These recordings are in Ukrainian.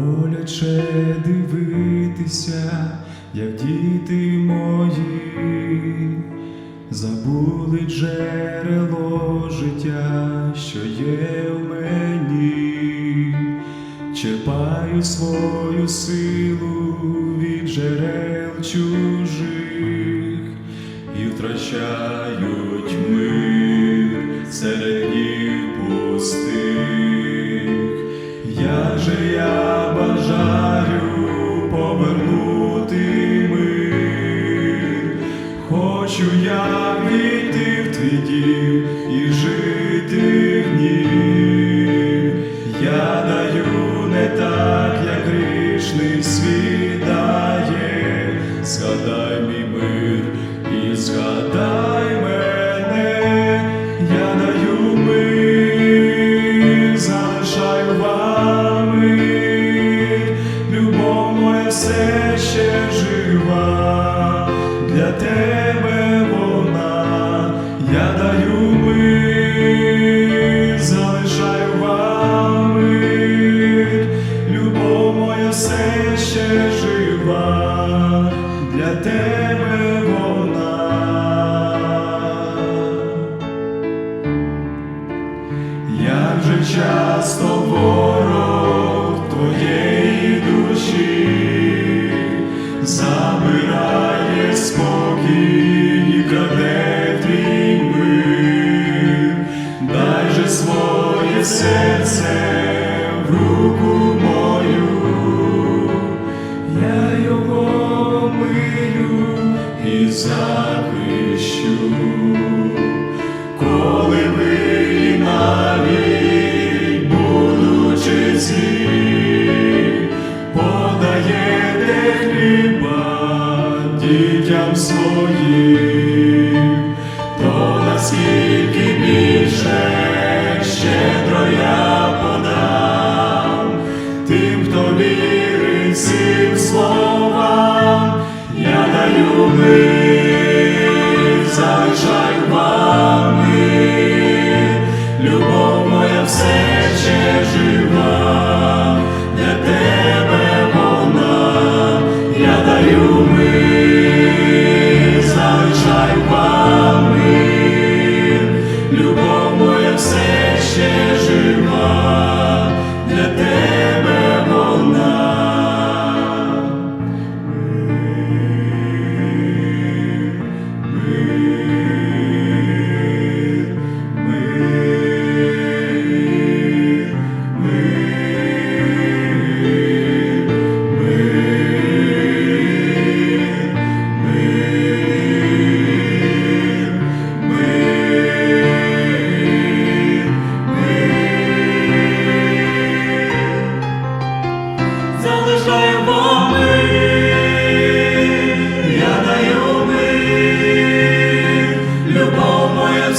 боляче дивитися, як діти мої забули джерело життя, що є в мені, черпаю свою силу від джерел чужих і втрачають хочу я війти в твій дім і жити в нім. Я даю не так, як грішний світ дає, згадай мій мир і згадай ще жива, для тебе вона. Як же часто ворог твоєї душі забирає спокій і краде твій мир, дай же своє серце в руку мою, захищу. Коли ви навіть будучи злі, подаєте хліба дітям своїм, то наскільки більше щедро я подам, тим, хто вірить цим словам, я даю мир, я даю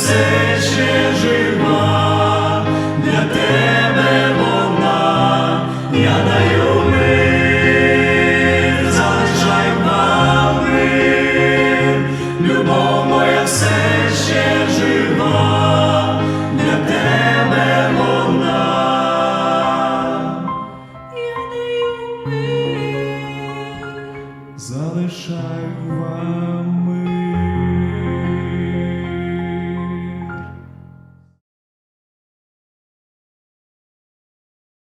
say.